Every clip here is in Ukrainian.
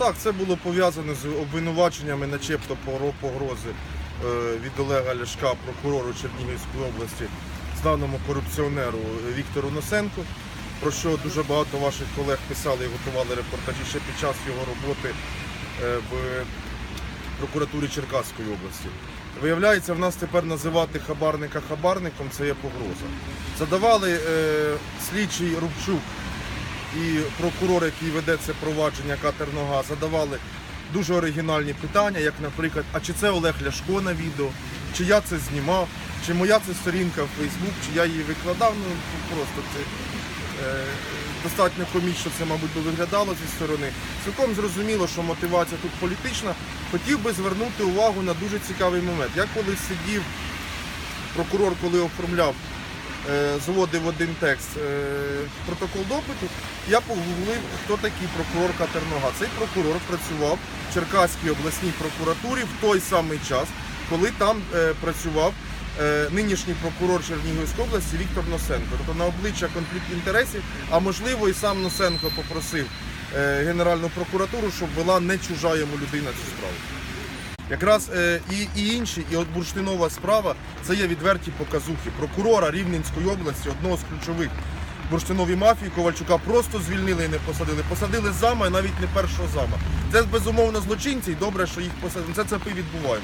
Так, це було пов'язано з обвинуваченнями, начебто поро- погрози е, від Олега Ляшка, прокурору Чернігівської області, знаному корупціонеру Віктору Носенку, про що дуже багато ваших колег писали і готували репортажі ще під час його роботи е, в прокуратурі Черкаської області. Виявляється, в нас тепер називати хабарника хабарником це є погроза. Задавали е, слідчий Рубчук і прокурор, який веде це провадження Катернога, задавали дуже оригінальні питання, як, наприклад, а чи це Олег Ляшко на відео, чи я це знімав, чи моя це сторінка в Фейсбук, чи я її викладав. Ну просто це е, достатньо комічно це, мабуть, би виглядало зі сторони. Цілком зрозуміло, що мотивація тут політична. Хотів би звернути увагу на дуже цікавий момент. Я коли сидів, прокурор, коли оформляв зводив один текст е, протокол допиту, я погуглив, хто такий прокурор Катернога. Цей прокурор працював в Черкаській обласній прокуратурі в той самий час, коли там е, працював е, нинішній прокурор Чернігівської області Віктор Носенко. Тобто на обличчя конфлікт інтересів, а можливо і сам Носенко попросив е, Генеральну прокуратуру, щоб вела не чужа йому людина цю справу. Якраз е, і, і інші, і от бурштинова справа це є відверті показухи. Прокурора Рівненської області, одного з ключових бурштиновій мафії Ковальчука, просто звільнили і не посадили. Посадили зама і навіть не першого зама. Це безумовно злочинці, і добре, що їх посадили. Це цепи відбували.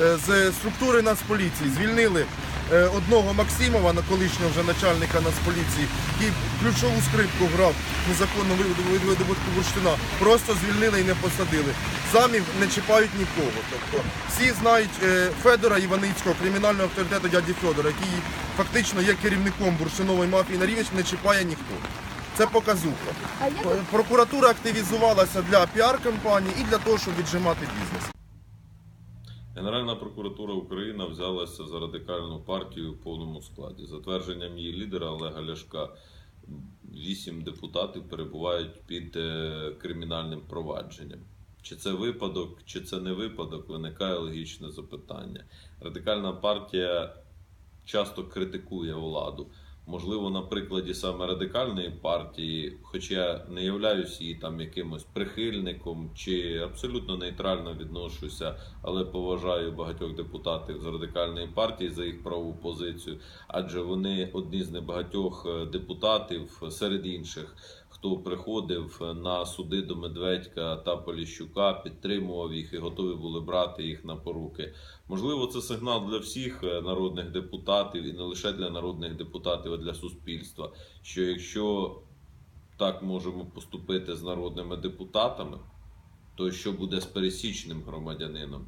Е, з структури Нацполіції звільнили е, одного Максимова, колишнього вже начальника Нацполіції, який ключову скрипку грав в незаконному видобутку- бурштина. Просто звільнили і не посадили. Замів не чіпають нікого. Тобто всі знають е, Федора Іваницького, кримінального авторитету дяді Федора, який фактично є керівником бурштинової мафії на Рівненщині, не чіпає ніхто. Це показуха. Прокуратура активізувалася для піар-кампанії і для того, щоб віджимати бізнес. Генеральна прокуратура України взялася за радикальну партію в повному складі. За твердженням її лідера Олега Ляшка, вісім депутатів перебувають під е, кримінальним провадженням. Чи це випадок, чи це не випадок, виникає логічне запитання. Радикальна партія часто критикує владу. Можливо, на прикладі саме радикальної партії, хоча я не являюсь її там якимось прихильником чи абсолютно нейтрально відношуся, але поважаю багатьох депутатів з радикальної партії за їх правову позицію, адже вони одні з небагатьох е, депутатів серед інших, хто приходив на суди до Медведька та Поліщука, підтримував їх і готові були брати їх на поруки. Можливо, це сигнал для всіх е, народних депутатів і не лише для народних депутатів, а для суспільства. Що якщо так можемо поступити з народними депутатами, то що буде з пересічним громадянином?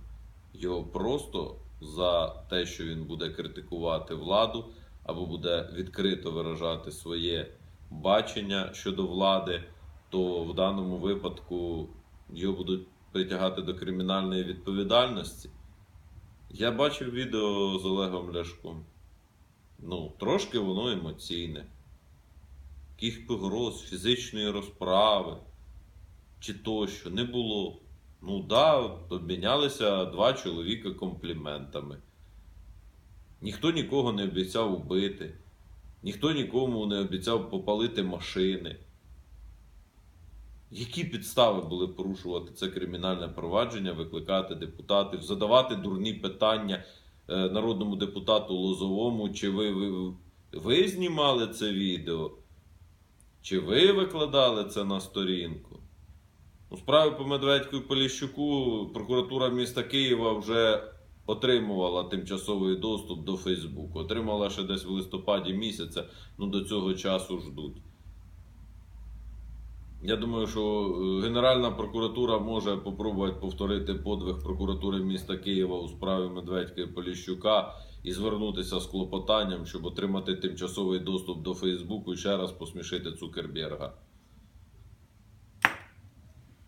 Його просто за те, що він буде критикувати владу або буде відкрито виражати своє бачення щодо влади, то в даному випадку його будуть притягати до кримінальної відповідальності. Я бачив відео з Олегом Ляшком. Ну, трошки воно емоційне. Яких погроз, фізичної розправи чи тощо не було. Ну да, обмінялися два чоловіка компліментами. Ніхто нікого не обіцяв убити, ніхто нікому не обіцяв попалити машини. Які підстави були порушувати це кримінальне провадження, викликати депутатів, задавати дурні питання е, народному депутату Лозовому, чи ви, ви, ви знімали це відео, чи ви викладали це на сторінку? У справі по Медведьку і Поліщуку прокуратура міста Києва вже отримувала тимчасовий доступ до Фейсбуку. Отримала ще десь в листопаді місяця, ну до цього часу ждуть. Я думаю, що е, Генеральна прокуратура може попробувати повторити подвиг прокуратури міста Києва у справі Медведька і Поліщука і звернутися з клопотанням, щоб отримати тимчасовий доступ до Фейсбуку і ще раз посмішити Цукерберга.